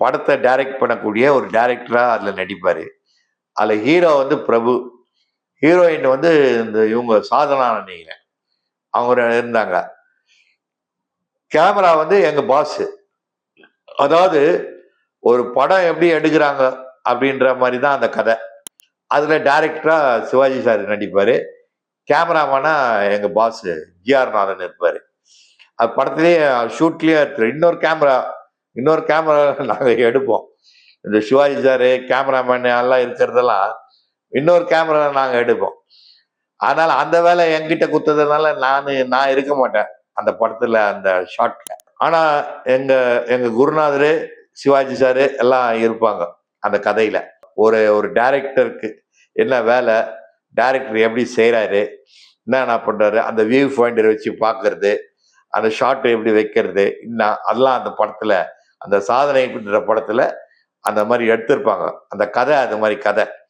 படத்தை டைரக்ட் பண்ணக்கூடிய ஒரு டைரக்டராக அதில் நடிப்பார். அதில் ஹீரோ வந்து பிரபு. ஹீரோயின் வந்து இந்த இவங்க சாதனா நினைக்கிறேன் அவங்க இருந்தாங்க. கேமரா வந்து எங்கள் பாஸு அதாவது ஒரு படம் எப்படி எடுக்கிறாங்க அப்படின்ற மாதிரி தான் அந்த கதை. அதில் டைரக்டராக சிவாஜி சார் நடிப்பார். கேமராமேனா எங்கள் பாஸ் ஜிஆர் நாதன் இருப்பார். அது படத்துலேயே ஷூட்லேயே இன்னொரு கேமரா இன்னொரு கேமரா நாங்கள் எடுப்போம். இந்த சிவாஜி சார் கேமராமேன் எல்லாம் இருக்கிறதெல்லாம் இன்னொரு கேமரா நாங்கள் எடுப்போம். அதனால் அந்த வேலை என்கிட்ட குத்துறதுனால நான் நான் இருக்க மாட்டேன் அந்த படத்தில் அந்த ஷாட்டில் ஆனால் எங்கள் எங்கள் குருநாதர் சிவாஜி சார் எல்லாம் இருப்பாங்க அந்த கதையில். ஒரு ஒரு டைரக்டருக்கு என்ன வேலை டைரக்டர் எப்படி செய்கிறாரு என்னென்ன பண்ணுறாரு அந்த வியூ பாயிண்டர் வச்சு பார்க்கறது அந்த ஷாட் எப்படி வைக்கிறது இன்னும் அதெல்லாம் அந்த படத்தில் அந்த சாதனைன்ற படத்தில் அந்த மாதிரி எடுத்திருப்பாங்க. அந்த கதை அது மாதிரி கதை.